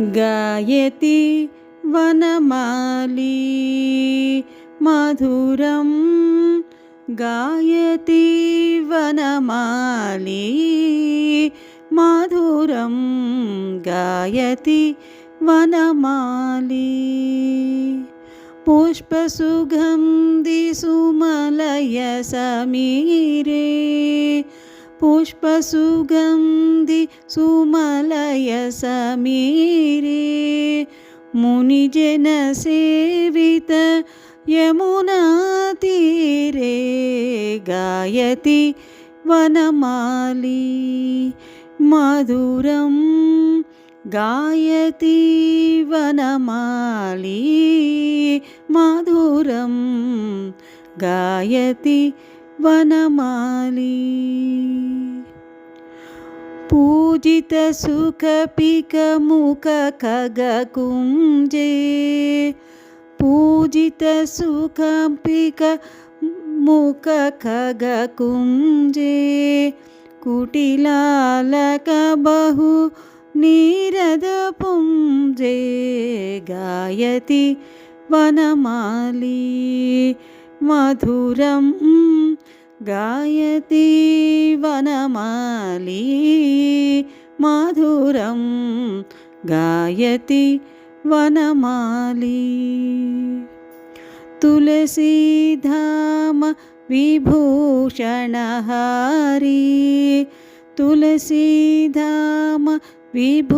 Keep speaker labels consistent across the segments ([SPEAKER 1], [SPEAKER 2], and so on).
[SPEAKER 1] गायति वनमाली। मधुरं गायति वनमाली। मधुरं गायति वनमाली। पुष्पसुगन्धिसुमलयसमीरे पुष्पसुगन्धि सुमलयसमीरे मुनिजनसेवित यमुनातीरे गायति वनमाली मधुरं गायति वनमाली मधुरं गायति वनमाली पूजितसुखपिकमुखखगकुञ्जे पूजितसुखपिकमुखखगकुञ्जे कुटिलालकबहु नीरदपुञ्जे गायति वनमाली मधुरं गायति वनमाली मधुरं गायति वनमाली। तुलसीधाम विभूषणहारी तुलसीधाम विभूषणहारी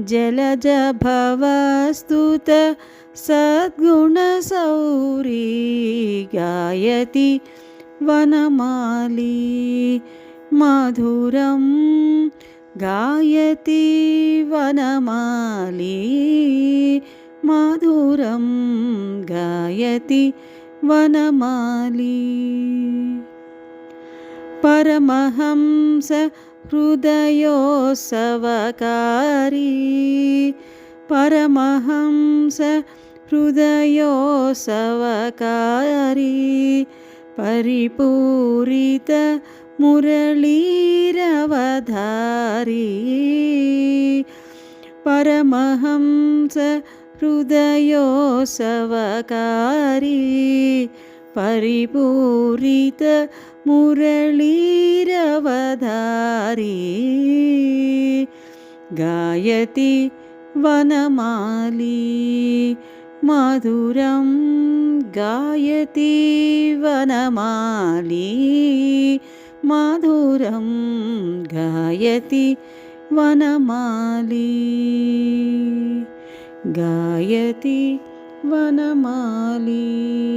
[SPEAKER 1] जलजभवस्तुत सद्गुणसौरी गायति वनमाली मधुरं गायति वनमाली मधुरं गायति वनमाली। परमहंस हृदयोत्सवकारी परमहंस हृदयोत्सवकारी परिपूरित मुरलीरवधारी। परमहंस हृदयोत्सवकारी परिपूरित मुरलीरवधारी। गायति वनमाली मधुरं गायति वनमाली मधुरं गायति वनमाली। गायति वनमाली